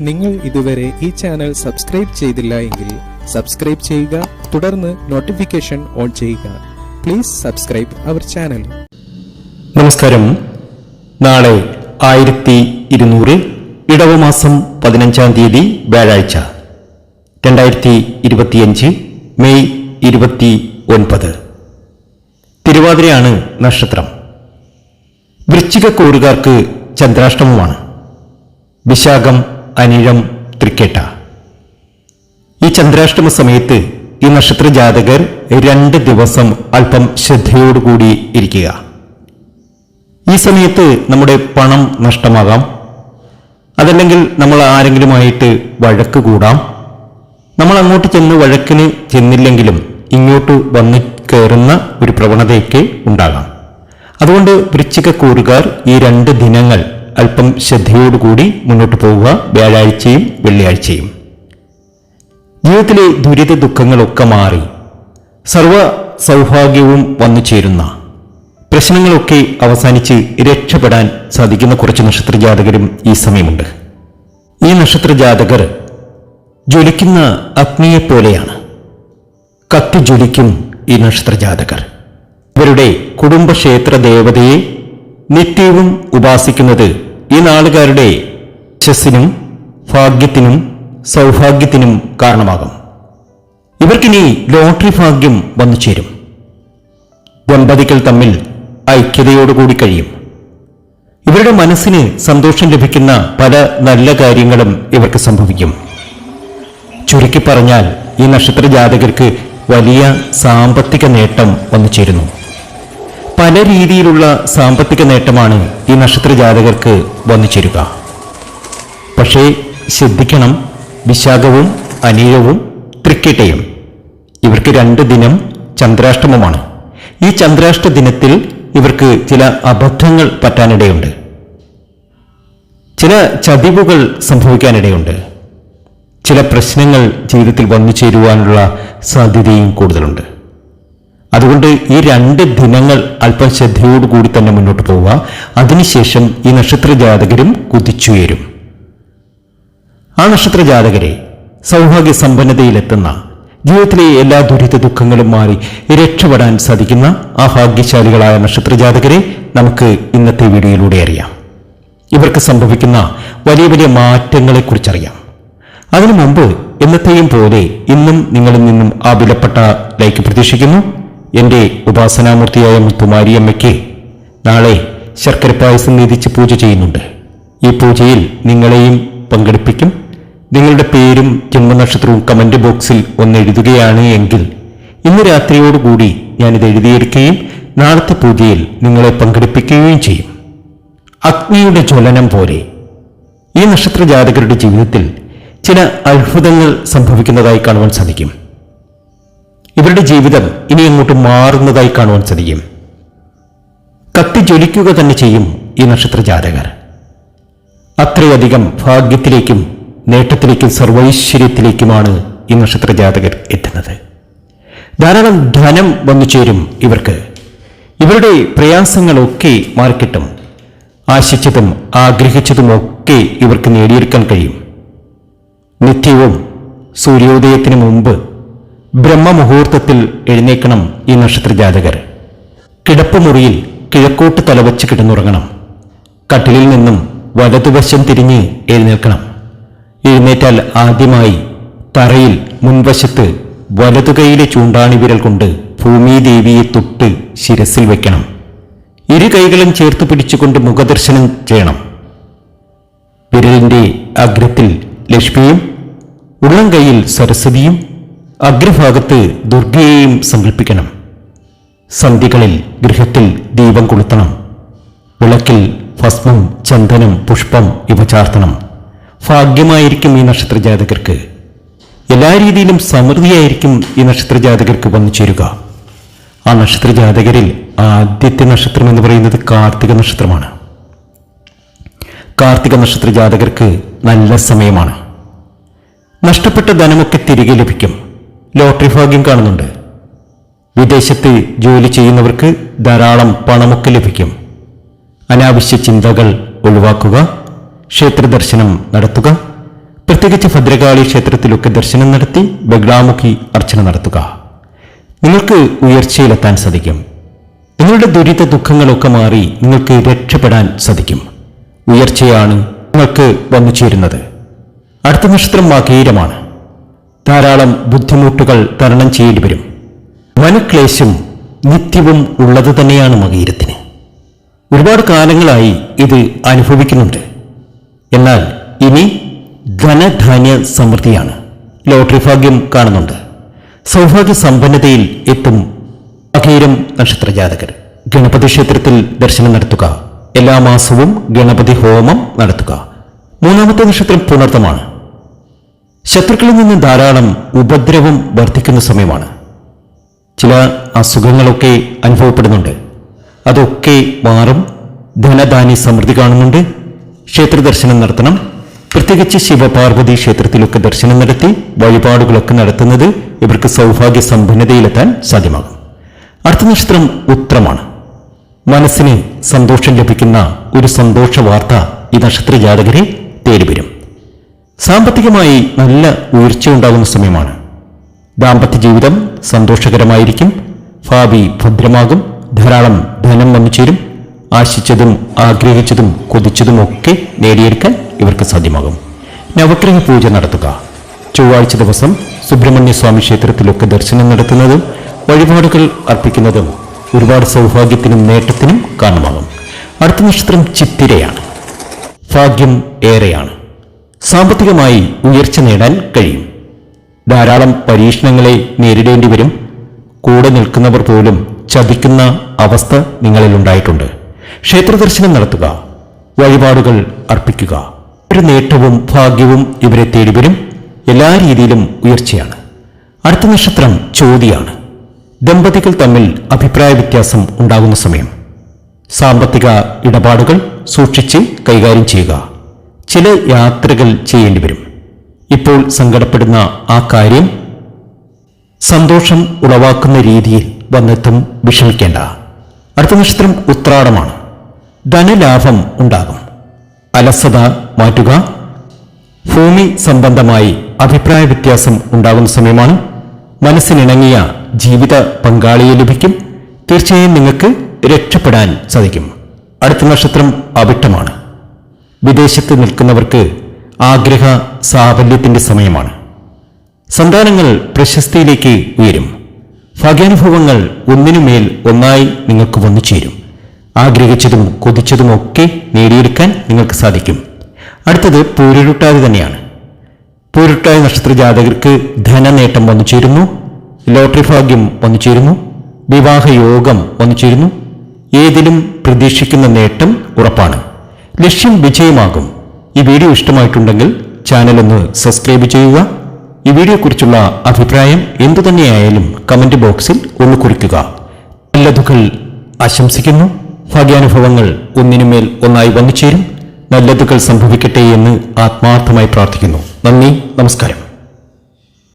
നിങ്ങൾ ഇതുവരെ ഈ ചാനൽ സബ്സ്ക്രൈബ് ചെയ്തില്ല എങ്കിൽ സബ്സ്ക്രൈബ് ചെയ്യുക തുടർന്ന് നോട്ടിഫിക്കേഷൻ ഓൺ ചെയ്യുക. പ്ലീസ് സബ്സ്ക്രൈബ് അവർ ചാനൽ നമസ്കാരം. നാളെ ആയിരത്തി ഇരുന്നൂറ് ഇടവ മാസം പതിനഞ്ചാം തീയതി വ്യാഴാഴ്ച രണ്ടായിരത്തി ഇരുപത്തിയഞ്ച് മെയ് ഇരുപത്തി ഒൻപത്. തിരുവാതിരയാണ് നക്ഷത്രം. വൃശ്ചിക കൂറുകാർക്ക് ചന്ദ്രാഷ്ടമമാണ്. വിശാഖം അനിഴം തൃക്കേട്ട. ഈ ചന്ദ്രാഷ്ടമ സമയത്ത് ഈ നക്ഷത്ര ജാതകർ രണ്ട് ദിവസം അല്പം ശ്രദ്ധയോടുകൂടി ഇരിക്കുക. ഈ സമയത്ത് നമ്മുടെ പണം നഷ്ടമാകാം. അതല്ലെങ്കിൽ നമ്മൾ ആരെങ്കിലുമായിട്ട് വഴക്ക് കൂടാം. നമ്മൾ അങ്ങോട്ട് ചെന്ന് വഴക്കിന് ചെന്നില്ലെങ്കിലും ഇങ്ങോട്ട് വന്ന് കയറുന്ന ഒരു പ്രവണതയൊക്കെ ഉണ്ടാകാം. അതുകൊണ്ട് വൃശ്ചിക കൂറുകാർ ഈ രണ്ട് ദിനങ്ങൾ അല്പം ശ്രദ്ധയോടുകൂടി മുന്നോട്ട് പോവുക വ്യാഴാഴ്ചയും വെള്ളിയാഴ്ചയും. ജീവിതത്തിലെ ദുരിത ദുഃഖങ്ങളൊക്കെ മാറി. സർവ സൗഭാഗ്യവും വന്നു ചേരുന്ന. പ്രശ്നങ്ങളൊക്കെ അവസാനിച്ച് രക്ഷപ്പെടാൻ സാധിക്കുന്ന കുറച്ച് നക്ഷത്രജാതകരും ഈ സമയമുണ്ട്. ഈ നക്ഷത്ര ജാതകർ ജ്വലിക്കുന്ന അഗ്നിയെപ്പോലെയാണ്. കത്തി ജ്വലിക്കും ഈ നക്ഷത്രജാതകർ ഇവരുടെ കുടുംബക്ഷേത്ര ദേവതയെ നിത്യവും ഉപാസിക്കുന്നത് ഈ നാളുകാരുടെ യശസ്സിനും ഭാഗ്യത്തിനും സൗഭാഗ്യത്തിനും കാരണമാകും. ഇവർക്കിനി ലോട്ടറി ഭാഗ്യം വന്നു ചേരും. ദമ്പതികൾ തമ്മിൽ ഐക്യതയോടുകൂടി കഴിയും. ഇവരുടെ മനസ്സിന് സന്തോഷം ലഭിക്കുന്ന പല നല്ല കാര്യങ്ങളും ഇവർക്ക് സംഭവിക്കും. ചുരുക്കി പറഞ്ഞാൽ ഈ നക്ഷത്ര ജാതകർക്ക് വലിയ സാമ്പത്തിക നേട്ടം വന്നു ചേരുന്നു. പല രീതിയിലുള്ള സാമ്പത്തിക നേട്ടമാണ് ഈ നക്ഷത്ര ജാതകർക്ക് വന്നു ചേരുക. പക്ഷേ ശ്രദ്ധിക്കണം വിശാഖവും അനീഴവും തൃക്കേട്ടയും. ഇവർക്ക് രണ്ട് ദിനം ചന്ദ്രാഷ്ടമമാണ്. ഈ ചന്ദ്രാഷ്ട ദിനത്തിൽ ഇവർക്ക് ചില അബദ്ധങ്ങൾ പറ്റാനിടയുണ്ട്. ചില ചതിവുകൾ സംഭവിക്കാനിടയുണ്ട്. ചില പ്രശ്നങ്ങൾ ജീവിതത്തിൽ വന്നു ചേരുവാനുള്ള സാധ്യതയും കൂടുതലുണ്ട്. അതുകൊണ്ട് ഈ രണ്ട് ദിനങ്ങൾ അല്പം ശ്രദ്ധയോടുകൂടി തന്നെ മുന്നോട്ട് പോവുക. അതിനുശേഷം ഈ നക്ഷത്ര ജാതകരും കുതിച്ചുയരും. ആ നക്ഷത്ര ജാതകരെ സൗഭാഗ്യ സമ്പന്നതയിലെത്തുന്ന ജീവിതത്തിലെ എല്ലാ ദുരിത ദുഃഖങ്ങളും മാറി രക്ഷപ്പെടാൻ സാധിക്കുന്ന ആ ഭാഗ്യശാലികളായ നക്ഷത്ര ജാതകരെ നമുക്ക് ഇന്നത്തെ വീഡിയോയിലൂടെ അറിയാം. ഇവർക്ക് സംഭവിക്കുന്ന വലിയ വലിയ മാറ്റങ്ങളെക്കുറിച്ചറിയാം. അതിനു മുമ്പ് എന്നത്തെയും പോലെ ഇന്നും നിങ്ങളിൽ നിന്നും ആ വിലപ്പെട്ട ലൈക്ക് പ്രതീക്ഷിക്കുന്നു. എന്റെ ഉപാസനാമൂർത്തിയായ മുത്തുമാരിയമ്മയ്ക്ക് നാളെ ശർക്കര പായസം നീതിച്ച് പൂജ ചെയ്യുന്നുണ്ട്. ഈ പൂജയിൽ നിങ്ങളെയും പങ്കെടുപ്പിക്കും. നിങ്ങളുടെ പേരും ജന്മനക്ഷത്രവും കമന്റ് ബോക്സിൽ ഒന്ന് എഴുതുകയാണ് എങ്കിൽ ഇന്ന് രാത്രിയോടുകൂടി ഞാനിത് എഴുതിയെടുക്കുകയും നാളത്തെ പൂജയിൽ നിങ്ങളെ പങ്കെടുപ്പിക്കുകയും ചെയ്യും. അഗ്നിയുടെ ജ്വലനം പോലെ ഈ നക്ഷത്ര ജാതകരുടെ ജീവിതത്തിൽ ചില അത്ഭുതങ്ങൾ സംഭവിക്കുന്നതായി കാണുവാൻ സാധിക്കും. ഇവരുടെ ജീവിതം ഇനി അങ്ങോട്ട് മാറുന്നതായി കാണുവാൻ സാധിക്കും. കത്തി ജ്വലിക്കുക തന്നെ ചെയ്യും ഈ നക്ഷത്ര ജാതകർ അത്രയധികം ഭാഗ്യത്തിലേക്കും നേട്ടത്തിലേക്കും സർവൈശ്വര്യത്തിലേക്കുമാണ് ഈ നക്ഷത്ര ജാതകർ എത്തുന്നത്. ധാരാളം ധനം വന്നു ചേരും ഇവർക്ക്. ഇവരുടെ പ്രയാസങ്ങളൊക്കെ മാറിക്കിട്ടും. ആശിച്ചതും ആഗ്രഹിച്ചതുമൊക്കെ ഇവർക്ക് നേടിയെടുക്കാൻ കഴിയും. നിത്യവും സൂര്യോദയത്തിന് മുമ്പ് ബ്രഹ്മമുഹൂർത്തത്തിൽ എഴുന്നേക്കണം ഈ നക്ഷത്ര ജാതകർ കിടപ്പുമുറിയിൽ കിഴക്കോട്ട് തലവച്ച് കിടന്നുറങ്ങണം. കട്ടിലിൽ നിന്നും വലതുവശം തിരിഞ്ഞ് എഴുന്നേൽക്കണം. എഴുന്നേറ്റാൽ ആദ്യമായി തറയിൽ മുൻവശത്ത് വലതുകൈയിലെ ചൂണ്ടാണി വിരൽ കൊണ്ട് ഭൂമിദേവിയെ തൊട്ട് ശിരസിൽ വെക്കണം. ഇരു കൈകളും ചേർത്ത് പിടിച്ചുകൊണ്ട് മുഖദർശനം ചെയ്യണം. വിരലിന്റെ അഗ്രത്തിൽ ലക്ഷ്മിയും ഉള്ളം കയ്യിൽ സരസ്വതിയും അഗ്രഭാഗത്ത് ദുർഗയെയും സങ്കല്പിക്കണം സന്ധികളിൽ ഗൃഹത്തിൽ ദീപം കൊളുത്തണം. വിളക്കിൽ ഭസ്മം ചന്ദനം പുഷ്പം ഇവ ചാർത്തണം. ഭാഗ്യമായിരിക്കും ഈ നക്ഷത്ര ജാതകർക്ക് എല്ലാ രീതിയിലും സമൃദ്ധിയായിരിക്കും ഈ നക്ഷത്ര ജാതകർക്ക് വന്നു ചേരുക. ആ നക്ഷത്ര ജാതകരിൽ ആദ്യത്തെ നക്ഷത്രം എന്ന് പറയുന്നത് കാർത്തിക നക്ഷത്രമാണ്. കാർത്തിക നക്ഷത്ര ജാതകർക്ക് നല്ല സമയമാണ്. നഷ്ടപ്പെട്ട ധനമൊക്കെ തിരികെ ലഭിക്കും. ലോട്ടറി ഭാഗ്യം കാണുന്നുണ്ട്. വിദേശത്ത് ജോലി ചെയ്യുന്നവർക്ക് ധാരാളം പണമൊക്കെ ലഭിക്കും. അനാവശ്യ ചിന്തകൾ ഒഴിവാക്കുക ക്ഷേത്രദർശനം നടത്തുക പ്രത്യേകിച്ച് ഭദ്രകാളി ക്ഷേത്രത്തിലൊക്കെ ദർശനം നടത്തി ബഗ്ലാമുഖി അർച്ചന നടത്തുക. നിങ്ങൾക്ക് ഉയർച്ചയിലെത്താൻ സാധിക്കും. നിങ്ങളുടെ ദുരിത ദുഃഖങ്ങളൊക്കെ മാറി നിങ്ങൾക്ക് രക്ഷപ്പെടാൻ സാധിക്കും. ഉയർച്ചയാണ് നിങ്ങൾക്ക് വന്നു ചേരുന്നത്. അടുത്ത നക്ഷത്രം മകീരമാണ് ധാരാളം ബുദ്ധിമുട്ടുകൾ തരണം ചെയ്യേണ്ടി വരും. മനക്ലേശം നിത്യവും ഉള്ളത് തന്നെയാണ് മകീരത്തിന്. ഒരുപാട് കാലങ്ങളായി ഇത് അനുഭവിക്കുന്നുണ്ട്. എന്നാൽ ഇനി ധനധാന്യ സമൃദ്ധിയാണ്. ലോട്ടറി ഭാഗ്യം കാണുന്നുണ്ട്. സൗഭാഗ്യ സമ്പന്നതയിൽ എത്തും അഖീരം നക്ഷത്ര ജാതകർ ഗണപതി ക്ഷേത്രത്തിൽ ദർശനം നടത്തുക. എല്ലാ മാസവും ഗണപതി ഹോമം നടത്തുക. മൂന്നാമത്തെ നക്ഷത്രം പുണർത്തമാണ്. ശത്രുക്കളിൽ നിന്ന് ധാരാളം ഉപദ്രവം വർദ്ധിക്കുന്ന സമയമാണ്. ചില അസുഖങ്ങളൊക്കെ അനുഭവപ്പെടുന്നുണ്ട്. അതൊക്കെ മാറും. ധനധാന്യ സമൃദ്ധി കാണുന്നുണ്ട്. ക്ഷേത്ര ദർശനം നടത്തണം. പ്രത്യേകിച്ച് ശിവപാർവതി ക്ഷേത്രത്തിലൊക്കെ ദർശനം നടത്തി വഴിപാടുകളൊക്കെ നടത്തുന്നത് ഇവർക്ക് സൗഭാഗ്യ സമ്പന്നതയിലെത്താൻ സാധ്യമാകും. അടുത്ത നക്ഷത്രം ഉത്രമാണ്. മനസ്സിന് സന്തോഷം ലഭിക്കുന്ന ഒരു സന്തോഷ വാർത്ത ഈ നക്ഷത്ര ജാതകരെ തേടിവരും. സാമ്പത്തികമായി നല്ല ഉയർച്ച ഉണ്ടാകുന്ന സമയമാണ്. ദാമ്പത്യ ജീവിതം സന്തോഷകരമായിരിക്കും. ഭാവി ഭദ്രമാകും. ധാരാളം ധനം വന്നു ചേരും. ആശിച്ചതും ആഗ്രഹിച്ചതും കൊതിച്ചതും ഒക്കെ നേടിയെടുക്കാൻ ഇവർക്ക് സാധ്യമാകും. നവഗ്രഹ പൂജ നടത്തുക. ചൊവ്വാഴ്ച ദിവസം സുബ്രഹ്മണ്യ സ്വാമി ക്ഷേത്രത്തിലൊക്കെ ദർശനം നടത്തുന്നതും വഴിപാടുകൾ അർപ്പിക്കുന്നതും ഒരുപാട് സൗഭാഗ്യത്തിനും നേട്ടത്തിനും കാരണമാകും. അടുത്ത നക്ഷത്രം ചിത്തിരയാണ്. ഭാഗ്യം ഏറെയാണ്. സാമ്പത്തികമായി ഉയർച്ച നേടാൻ കഴിയും. ധാരാളം പരീക്ഷണങ്ങളെ നേരിടേണ്ടി വരും. കൂടെ നിൽക്കുന്നവർ പോലും ചതിക്കുന്ന അവസ്ഥ നിങ്ങളിൽ ഉണ്ടായിട്ടുണ്ട്. ക്ഷേത്രദർശനം നടത്തുക വഴിപാടുകൾ അർപ്പിക്കുക. ഒരു നേട്ടവും ഭാഗ്യവും ഇവരെ തേടി വരും. എല്ലാ രീതിയിലും ഉയർച്ചയാണ്. അടുത്ത നക്ഷത്രം ചോതിയാണ്. ദമ്പതികൾ തമ്മിൽ അഭിപ്രായ വ്യത്യാസം ഉണ്ടാകുന്ന സമയം. സാമ്പത്തിക ഇടപാടുകൾ സൂക്ഷിച്ച് കൈകാര്യം ചെയ്യുക. ചില യാത്രകൾ ചെയ്യേണ്ടി വരും. ഇപ്പോൾ സങ്കടപ്പെടുന്ന ആ കാര്യം സന്തോഷം ഉളവാക്കുന്ന രീതിയിൽ വന്നെത്തും വിഷമിക്കേണ്ട. അടുത്ത നക്ഷത്രം ഉത്രാടമാണ്. ധനലാഭം ഉണ്ടാകും. അലസത മാറ്റുക. ഭൂമി സംബന്ധമായി അഭിപ്രായ വ്യത്യാസം ഉണ്ടാകുന്ന സമയമാണ് മനസ്സിനിണങ്ങിയ ജീവിത പങ്കാളിയെ ലഭിക്കും. തീർച്ചയായും നിങ്ങൾക്ക് രക്ഷപ്പെടാൻ സാധിക്കും. അടുത്ത നക്ഷത്രം അവിട്ടമാണ്. വിദേശത്ത് നിൽക്കുന്നവർക്ക് ആഗ്രഹ സാഫല്യത്തിന്റെ സമയമാണ്. സന്താനങ്ങൾ പ്രശസ്തിയിലേക്ക് ഉയരും. ഭാഗ്യാനുഭവങ്ങൾ ഒന്നിനുമേൽ ഒന്നായി നിങ്ങൾക്ക് വന്നു ചേരും. ആഗ്രഹിച്ചതും കൊതിച്ചതുമൊക്കെ നേടിയെടുക്കാൻ നിങ്ങൾക്ക് സാധിക്കും. അടുത്തത് പൂരുരുട്ടാതി തന്നെയാണ്. പൂരുട്ടാതി നക്ഷത്ര ജാതകർക്ക് ധനനേട്ടം വന്നു ചേരുന്നു. ലോട്ടറി ഭാഗ്യം വന്നു ചേരുന്നു. വിവാഹ യോഗം വന്നു ചേരുന്നു. ഏതിലും പ്രതീക്ഷിക്കുന്ന നേട്ടം ഉറപ്പാണ്. ലക്ഷ്യം വിജയമാകും. ഈ വീഡിയോ ഇഷ്ടമായിട്ടുണ്ടെങ്കിൽ ചാനൽ ഒന്ന് സബ്സ്ക്രൈബ് ചെയ്യുക. ഈ വീഡിയോക്കുറിച്ചുള്ള അഭിപ്രായം എന്തു തന്നെയായാലും കമന്റ് ബോക്സിൽ ഒന്ന് കുറിക്കുക നല്ലതുകൾ ആശംസിക്കുന്നു. ഭാഗ്യാനുഭവങ്ങൾ ഒന്നിനുമേൽ ഒന്നായി വന്നു ചേരും. നല്ലതുകൾ സംഭവിക്കട്ടെ എന്ന് ആത്മാർത്ഥമായി പ്രാർത്ഥിക്കുന്നു. നന്ദി നമസ്കാരം.